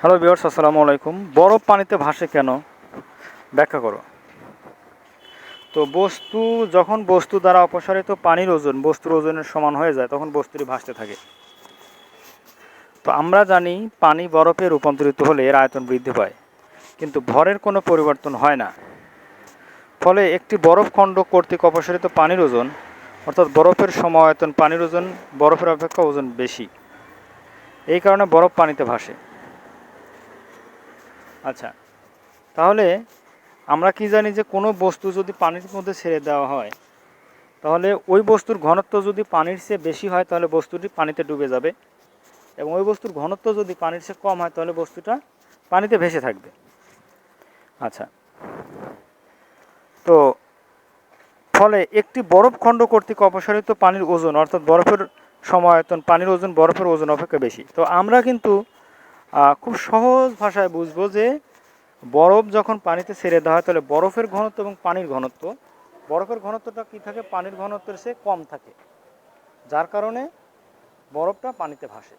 Hello বিয়ার্স আসসালামু আলাইকুম। বরফ পানিতে ভাসে কেন? ব্যাখ্যা করো। তো বস্তু, যখন বস্তু দ্বারা অপসারিত পানির ওজন, বস্তুর ওজনের সমান হয়ে যায়, তখন বস্তুটি ভাসতে থাকে। তো আমরা জানি পানি বরফে রূপান্তরিত হলে এর আয়তন বৃদ্ধি পায়, কিন্তু ভরের কোনো পরিবর্তন হয় না। ফলে একটি বরফখণ্ড কর্তৃক অপসারিত পানির ওজন, অর্থাৎ বরফের সমায়তন পানির ওজন, বরফের অপেক্ষা ওজন বেশি। এই কারণে বরফ পানিতে ভাসে। আচ্ছা। তাহলে আমরা কি জানি যে কোনো বস্তু যদি পানির মধ্যে ছেড়ে দেওয়া হয়, তাহলে ওই বস্তুর ঘনত্ব যদি পানির চেয়ে বেশি হয়, তাহলে বস্তুটি পানিতে ডুবে যাবে। এবং ওই বস্তুর ঘনত্ব যদি পানির চেয়ে কম হয়, তাহলে বস্তুটা পানিতে ভেসে থাকবে। আচ্ছা। তো ফলে একটি বরফ খণ্ড কর্তৃক অপসারিত পানির ওজন, অর্থাৎ বরফের সমায়তন পানির ওজন বরফের ওজন অপেক্ষা বেশি। তো আমরা কিন্তু খুব সহজ ভাষায় বুঝব যে বরফ যখন পানিতে ছেড়ে দেওয়া হয়, তাহলে বরফের ঘনত্ব এবং পানির ঘনত্ব। বরফের ঘনত্বটা কী থাকে? পানির ঘনত্বের চেয়ে কম থাকে। যার কারণে বরফটা পানিতে ভাসে।